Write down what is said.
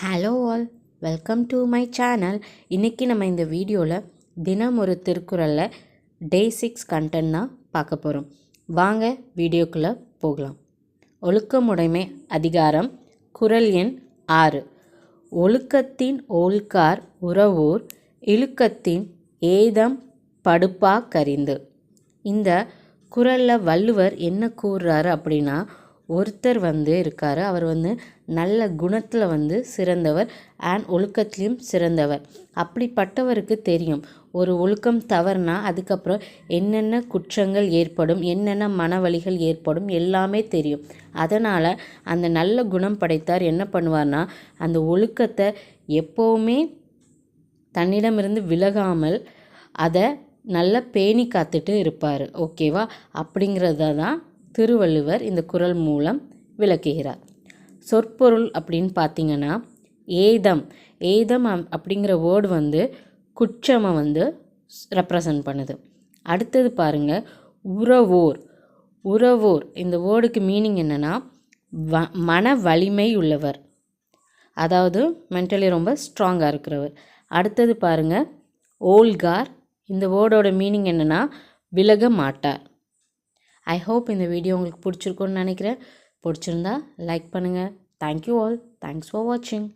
Hello all welcome to my channel இன்றைக்கி நம்ம இந்த வீடியோவில் தினம் ஒரு திருக்குறளில் டே சிக்ஸ் கண்டென்ட் தான் பார்க்க போகிறோம் வாங்க வீடியோக்குள்ளே போகலாம். ஒழுக்கமுடைமை அதிகாரம் குறள் எண் ஆறு. ஒழுக்கத்தின் ஓல்கார் உறவோர் இழுக்கத்தின் ஏதம் படுப்பா கரிந்து இந்த குறளில் வள்ளுவர் என்ன கூறுறாரு அப்படின்னா ஒருத்தர் வந்து இருக்கார். அவர் வந்து நல்ல குணத்தில் வந்து சிறந்தவர். அண்ட் ஒழுக்கத்துலேயும் சிறந்தவர். அப்படிப்பட்டவருக்கு தெரியும். ஒரு ஒழுக்கம் தவறுனா அதுக்கப்புறம் என்னென்ன குற்றங்கள் ஏற்படும் என்னென்ன மனவழிகள் ஏற்படும் எல்லாமே தெரியும். அதனால் அந்த நல்ல குணம் படைத்தார் என்ன பண்ணுவார்னா அந்த ஒழுக்கத்தை எப்போவுமே தன்னிடமிருந்து விலகாமல் அதை நல்லா பேணி காத்துட்டு இருப்பார். ஓகேவா? அப்படிங்கிறத தான் திருவள்ளுவர் இந்த குறள் மூலம் விளக்குகிறார். சொற்பொருள் அப்படின்னு பார்த்தீங்கன்னா ஏதம். ஏதம் அப்படிங்கிற வேர்டு வந்து குற்றமை வந்து ரெப்ரசன்ட் பண்ணுது. அடுத்தது பாருங்கள் உறவோர். உறவோர் இந்த வேர்டுக்கு மீனிங் என்னென்னா வ மன வலிமை உள்ளவர். அதாவது மென்டலி ரொம்ப ஸ்ட்ராங்காக இருக்கிறவர். அடுத்தது பாருங்கள் ஓல்கார். இந்த வேர்டோட மீனிங் என்னென்னா விலக மாட்டார். ஐ ஹோப் இந்த வீடியோ உங்களுக்கு பிடிச்சிருக்குன்னு நினைக்கிறேன். பிடிச்சிருந்தா லைக் பண்ணுங்கள் தேங்க்யூ ஆல் தேங்க்ஸ் ஃபார் வாட்சிங்